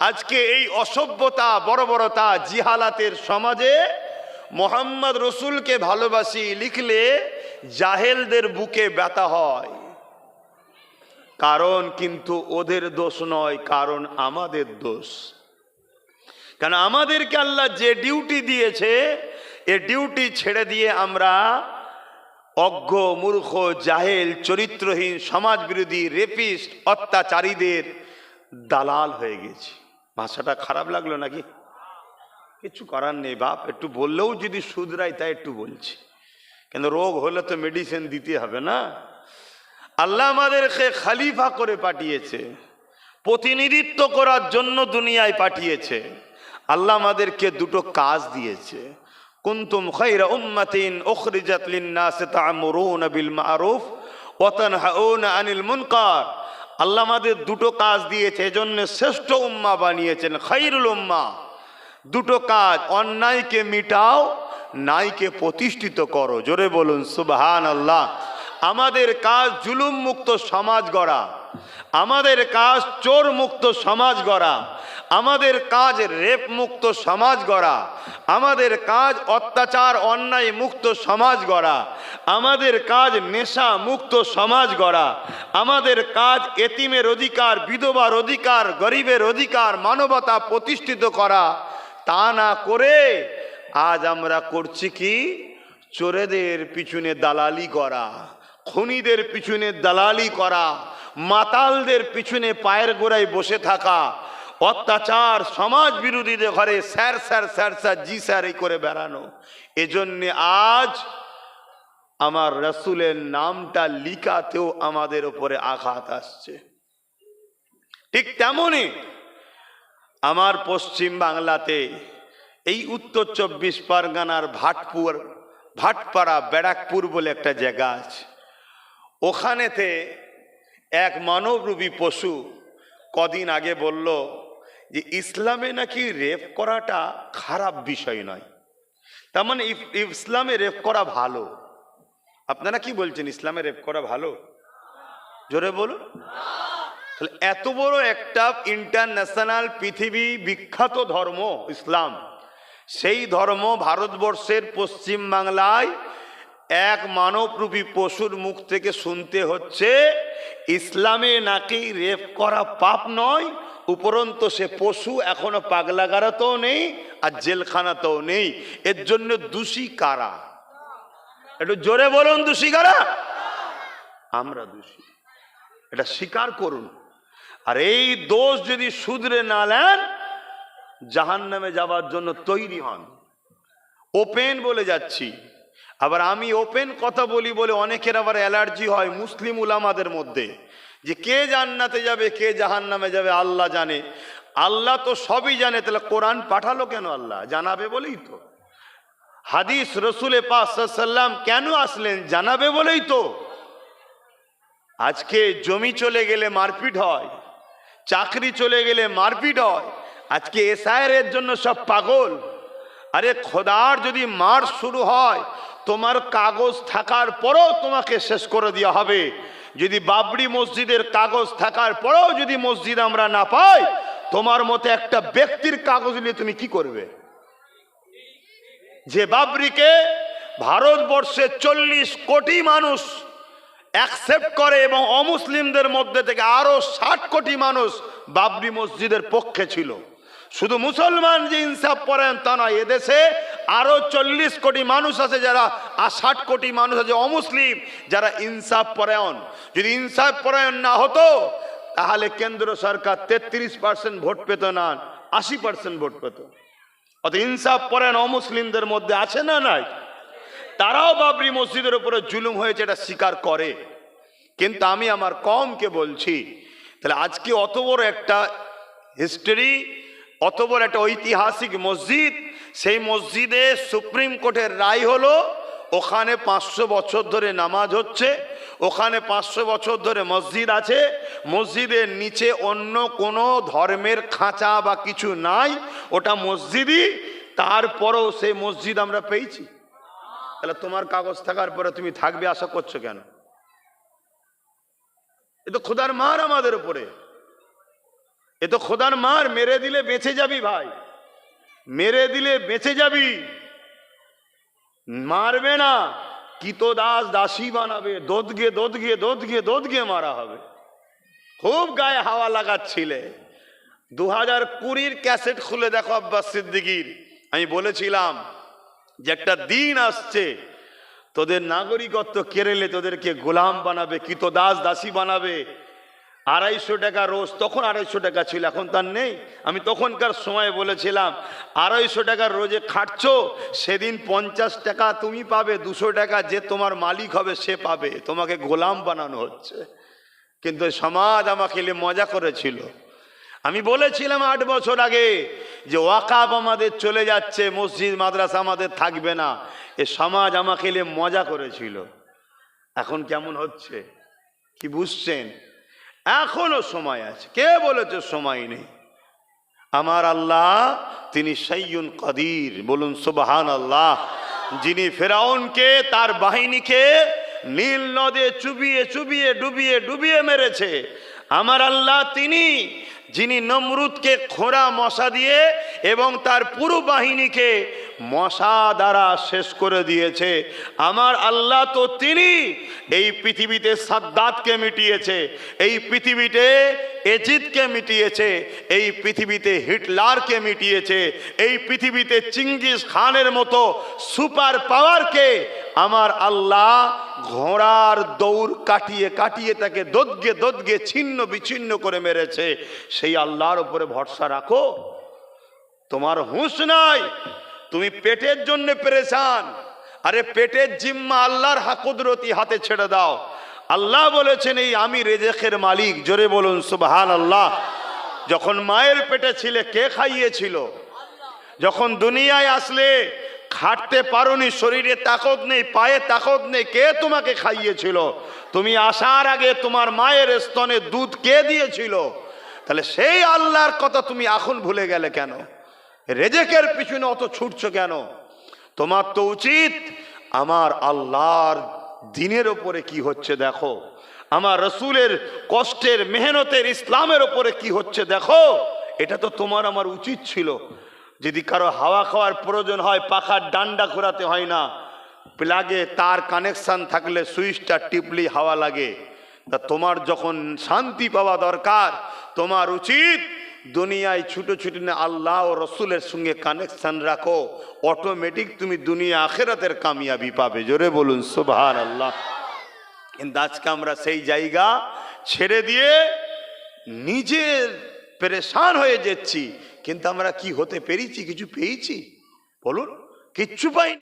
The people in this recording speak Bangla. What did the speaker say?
আজকে এই অসভ্যতা বর্বরতা জিহালাতের সমাজে মোহাম্মদ রসুলকে ভালোবাসি লিখলে জাহেলদের বুকে ব্যথা হয়। কারণ কিন্তু ওদের দোষ নয়, কারণ আমাদের দোষ। কারণ আমাদেরকে আল্লাহ যে ডিউটি দিয়েছে, এ ডিউটি ছেড়ে দিয়ে আমরা অজ্ঞ, মূর্খ, জাহেল, চরিত্রহীন সমাজ বিরোধী রেপিস্ট, অত্যাচারীদের দালাল হয়ে গেছি। ভাষাটা খারাপ লাগল নাকি? কিছু করার নেই বাপ, একটু বললেও যদি শুধরাই, তাই একটু বলছি। কিন্তু রোগ হলে তো মেডিসিন দিতে হবে না? আল্লাহ আমাদেরকে খালিফা করে পাঠিয়েছে, প্রতিনিধিত্ব করার জন্য দুনিয়ায় পাঠিয়েছে। আল্লাহ আমাদেরকে দুটো কাজ দিয়েছে। কুনতুম খাইরা উম্মাতিন উখরিজাত লিন-নাস তা'মুরুনা বিল মা'রুফ ওয়া তানহাউনা আনিল মুনকার। আল্লাহ আমাদের দুটো কাজ দিয়েছে, এজন্য শ্রেষ্ঠ উম্মা বানিয়েছেন খাইরুল উম্মা। দুটো কাজ, অন্যায়কে মিটাও নাইকে প্রতিষ্ঠিত করো। জোরে বলুন সুবহান আল্লাহ আমাদের কাজ জুলুম মুক্ত সমাজ গড়া। আমাদের কাজ চোর মুক্ত সমাজ গড়া, আমাদের কাজ রেপ মুক্ত সমাজ গড়া, আমাদের কাজ অত্যাচার, অন্যায় মুক্ত সমাজ গড়া, আমাদের কাজ নেশা মুক্ত সমাজ গড়া, আমাদের কাজ এতিমের অধিকার, বিধবার অধিকার, গরিবের অধিকার, মানবতা প্রতিষ্ঠিত করা, তা না করে আজ আমরা করছি কি? চোরেদের পিছনে দালালি করা, খুনিদের পিছনে দালালি করা মাতালদের পিছনে পায়ের গোড়ায় বসে থাকা, অত্যাচার সমাজ বিরোধীদের ঘরে স্যার স্যার স্যার স্যার, জি, স্যার, এই করে বেড়ানো। এজন্যে আজ আমার রসুলের নামটা লিকাতেও আমাদের উপরে আঘাত আসছে। ঠিক তেমনই আমার পশ্চিম বাংলাতে এই উত্তর চব্বিশ পরগনার ভাটপুর, ভাটপাড়া, ব্যারাকপুর বলে একটা জায়গা আছে। ওখানেতে এক মানবরূপী পশু কদিন আগে বলল যে ইসলামে নাকি রেপ করাটা খারাপ বিষয় নয়। তার মানে ইসলামে রেপ করা ভালো। আপনারা কি বলছেন ইসলামে রেপ করা ভালো? জোরে বলুন। তাহলে এত বড় একটা ইন্টারন্যাশনাল পৃথিবী বিখ্যাত ধর্ম ইসলাম, সেই ধর্ম ভারতবর্ষের পশ্চিম বাংলায় এক মানবরূপী পশুর মুখ থেকে শুনতে হচ্ছে, ইসলামে নাকি রেপ করা পাপ নয়, উপরন্ত সে পশু এখনও পাগলাগারাতেও নেই আর জেলখানাতেও নেই। এর জন্য দোষী কারা? একটু জোরে বলুন, দোষী কারা? আমরা দোষী। এটা স্বীকার করুন। আর এই দোষ যদি শুধরে না নেন জাহান নামে যাওয়ার জন্য তৈরি হন। ওপেন বলে যাচ্ছি। আবার আমি ওপেন কথা বলি বলে অনেকের আবার অ্যালার্জি হয় মুসলিম উলামাদের মধ্যে, যে কে জান্নাতে যাবে, কে জাহান নামে যাবে, আল্লাহ জানে। আল্লাহ তো সবই জানে, তাহলে কোরআন পাঠালো কেন আল্লাহ? জানাবে বলেই তো। হাদিস রসুলে পাসাল্লাম কেন আসলেন? জানাবে বলেই তো। আজকে জমি চলে গেলে মারপিট হয়, চাকরি চলে গেলে মারপিট হয়, আজকে এসআইয়ের জন্য সব পাগল। আরে খোদার যদি মার শুরু হয় তোমার কাগজ থাকার পরেও তোমাকে শেষ করে দেওয়া হবে। যদি বাবরি মসজিদের কাগজ থাকার পরেও যদি মসজিদ আমরা না পাই, তোমার মতে একটা ব্যক্তির কাগজ নিয়ে তুমি কি করবে? যে বাবরিকে ভারতবর্ষে চল্লিশ কোটি মানুষ অ্যাকসেপ্ট করে এবং অমুসলিমদের মধ্যে থেকে আরও ষাট কোটি মানুষ বাবরি মসজিদের পক্ষে ছিল। শুধু মুসলমান যে ইনসাফ পরায়ণ তা নয়, এদেশে আরও চল্লিশ কোটি মানুষ আছে যারা, আর ষাট কোটি মানুষ আছে অমুসলিম, যারা ইনসাফ পরায়ণ। যদি ইনসাফ পরায়ণ না হতো, তাহলে কেন্দ্র সরকার তেত্রিশ পার্সেন্ট ভোট পেত না, আশি পার্সেন্ট ভোট পেত। অত ইনসাফ পরায়ণ অমুসলিমদের মধ্যে আছে না নাই? তারাও বাবরি মসজিদের উপরে জুলুম হয়েছে, এটা স্বীকার করে। কিন্তু আমি আমার কমকে বলছি, তাহলে আজকে অত বড় একটা হিস্টোরি অত বড় একটা ঐতিহাসিক মসজিদ, সেই মসজিদে সুপ্রিম কোর্টের রায় হলো, ওখানে পাঁচশো বছর ধরে নামাজ হচ্ছে, ওখানে পাঁচশো বছর ধরে মসজিদ আছে, মসজিদের নিচে অন্য কোনো ধর্মের খাঁচা বা কিছু নাই, ওটা মসজিদই, তারপরেও সেই মসজিদ আমরা পেয়েছি। তাহলে তোমার কাগজ থাকার পরে তুমি থাকবে, আশা করছ কেন? এ তো খোদার মার আমাদের উপরে। এ তো খোদার মার, মেরে দিলে বেঁচে যাবি ভাই। মেরে দিলে বেঁচে যাবি। মারবে না কিতো দাস, দাসী বানাবে। দোদগে দোদগে দোদগে দোদগে মারা হবে। খুব গায়ে হাওয়া লাগাচ্ছিলে। দু হাজার কুড়ির ক্যাসেট খুলে দেখো আব্বাস সিদ্দিকির। আমি বলেছিলাম যে একটা দিন আসছে, তোদের নাগরিকত্ব কেড়েলে তোদেরকে গোলাম বানাবে কিত দাস, দাসী বানাবে। আড়াইশো টাকা রোজ, তখন আড়াইশো টাকা ছিল, এখন তার নেই। আমি তখনকার সময় বলেছিলাম, আড়াইশো টাকার রোজে খাটছো, সেদিন পঞ্চাশ টাকা তুমি পাবে, দুশো টাকা যে তোমার মালিক হবে, সে পাবে। তোমাকে গোলাম বানানো হচ্ছে। কিন্তু সমাজ আমাকে মজা করেছিল। আমি বলেছিলাম আট বছর আগে যে ওয়াকাব আমাদের চলে যাচ্ছে, মসজিদ, মাদ্রাসা আমাদের থাকবে না। এ সমাজ আমাকে মজা করেছিল। এখন কেমন হচ্ছে? কি বুঝছেন? এখনও সময় আছে। কে বলেছে সময় নেই? আমার আল্লাহ, তিনি সৈয়ুন কদির। বলুন সুবাহান আল্লাহ যিনি ফেরাউনকে, তার বাহিনীকে নীল নদে চুবিয়ে চুবিয়ে, ডুবিয়ে ডুবিয়ে মেরেছে। আমার আল্লাহ তিনি, যিনি নমরুদকে খোঁড়া মশা দিয়ে এবং তার পুরো বাহিনীকে মশা দ্বারা শেষ করে দিয়েছে। আমার আল্লাহ তো তিনি, এই পৃথিবীতে সাদ্দাতকে মিটিয়েছে, এই পৃথিবীতে এজিদকে মিটিয়েছে, এই পৃথিবীতে হিটলারকে মিটিয়েছে, এই পৃথিবীতে চিঙ্গিস খানের মতো সুপার পাওয়ারকে আমার আল্লাহ ঘোড়ার দৌড় কাটিয়ে কাটিয়ে তাকে দোদগে দোদগে ছিন্ন বিচ্ছিন্ন করে মেরেছে। সেই আল্লাহর উপরে ভরসা রাখো। তোমার হুঁশ নাই। তুমি পেটের জন্য পেরেছান আরে পেটের জিম্মা আল্লাহর হাকুদরতি হাতে ছেড়ে দাও। আল্লাহ বলেছেন, এই আমি রেজেকের মালিক। জোরে বলুন সুবহান আল্লাহ যখন মায়ের পেটে ছিলে, কে খাইয়েছিল? যখন দুনিয়ায় আসলে খাটতে পারোনি, শরীরে তাকত নেই, পায়ে তাকত নেই, কে তোমাকে খাইয়েছিল? তুমি আসার আগে তোমার মায়ের স্তনে দুধ কে দিয়েছিল? তাহলে সেই আল্লাহর কথা তুমি এখন ভুলে গেলে কেন? রেজেকের পিছনে অত ছুটছো কেন? তোমার তো উচিত আমার আল্লাহর দিনের ওপরে কি হচ্ছে দেখো? আমার রসুলের কষ্টের, মেহনতের, ইসলামের ওপরে কি হচ্ছে দেখো? এটা তো তোমার, আমার উচিত ছিল। যদি কারও হাওয়া খাওয়ার প্রয়োজন হয়, পাখার ডান্ডা ঘোরাতে হয় না। প্লাগে তার কানেকশান থাকলে সুইচটা টিপলি হাওয়া লাগে। তা তোমার যখন শান্তি পাওয়া দরকার, তোমার উচিত দুনিয়ায় ছুটো ছুটি না আল্লাহ ও রসুলের সঙ্গে কানেকশান রাখো। অটোমেটিক তুমি দুনিয়া আখেরাতের কামিয়াবি পাবে। জোরে বলুন সুবহান আল্লাহ কিন্তু আজকে আমরা সেই জায়গা ছেড়ে দিয়ে নিজের পেরেশান হয়ে যাচ্ছি। কিন্তু আমরা কি হতে পেরেছি? কিছু পেয়েছি? বলুন কিচ্ছু পাইনি।